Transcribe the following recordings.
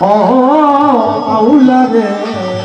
ઓ આવું લાગે.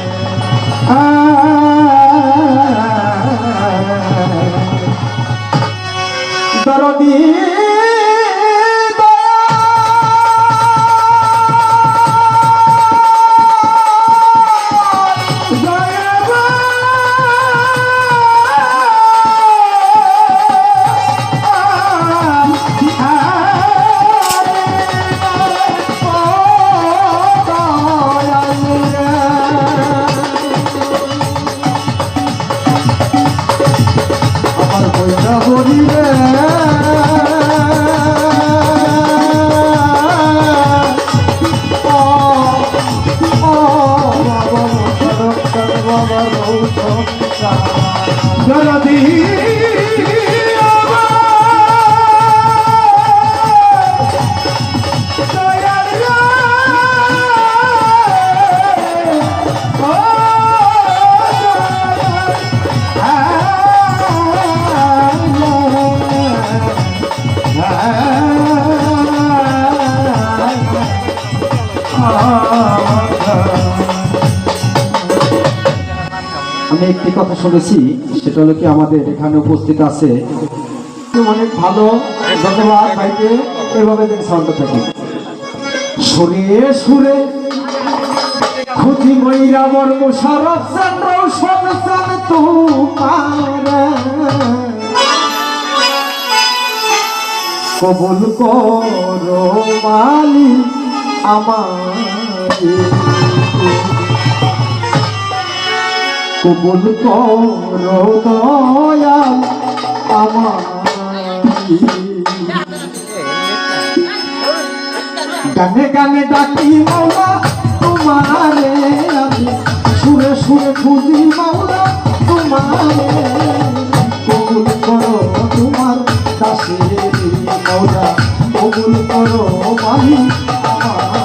ওইটা বলিবে এখানে একটি কথা শুনেছি, সেটা হলো কি আমাদের এখানে উপস্থিত আছে। অনেক ভালো, ধন্যবাদ ভাইকে, এভাবে সাউন্ডটা থাকে সুরে সুরে খুঁজি ময়রা বর্ম করো মালি আমার কবুল করো গানে গানে ডাকি মামা তোমার সুরে সুরে খুঁজি মাওলা, তোমার। কবুল করো তোমার কাছে মৌলা কবুল করো মাহি আমার।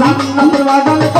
জান্নাতের বাগানে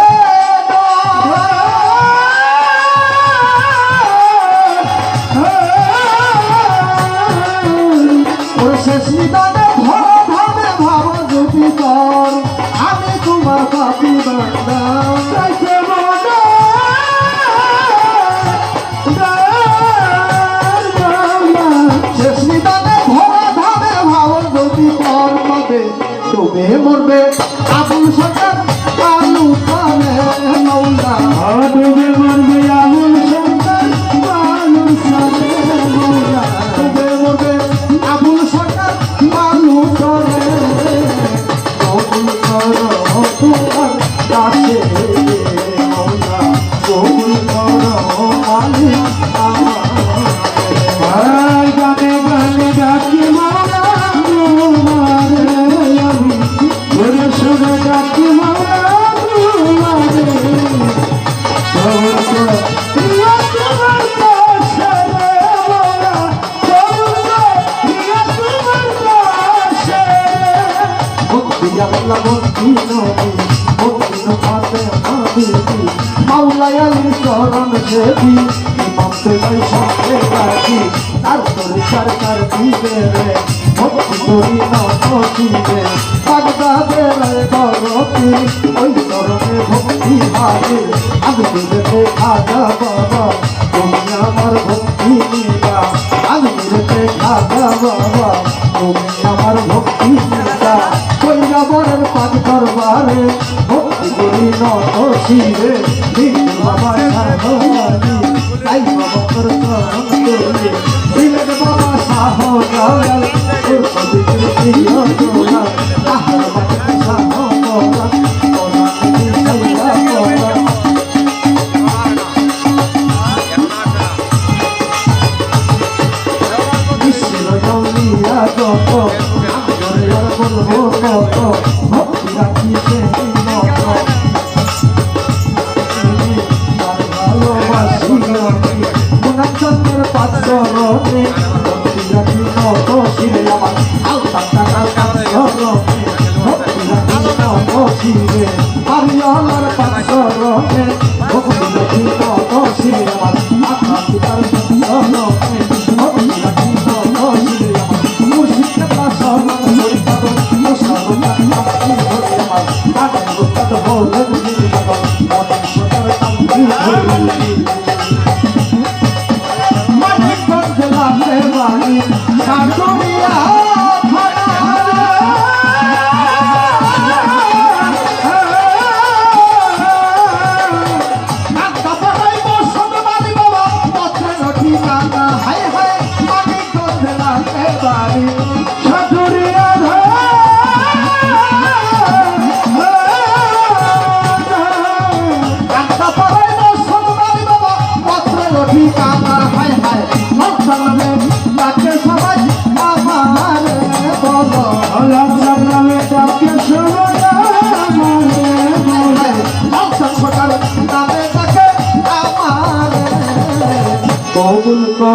তবে মরবে। আবুল সরকার দেবি মন্ত্রে সঙ্গে রাখি তার তোর সরকার দিবে রে ভক্তি নদিবে বাগদা বেলায় গরতি ওই চরণে ভক্তি হারে আমি দেবে খাজা বাবা তুমি আমার ভক্তি নিবা আমি দেবে খাজা বাবা তুমি আমার ভক্তি নিবা কইরা বরের পাক দরবারে ভক্তি করি নত শিরে বাবা সাহ Bana bu kadar oldu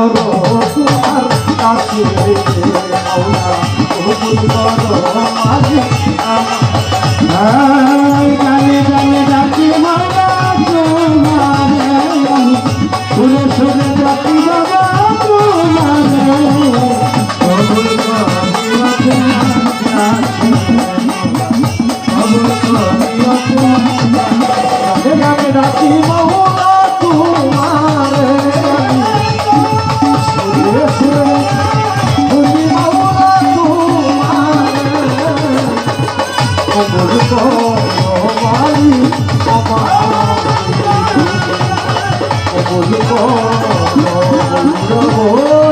করো তোমার কাছে মাওলা কবুল করো মাঝে গানে গানে ডাকি মাওলা তোমার সুরে সুরে ডাকি বাবা তোমার কবর করি কবর কবর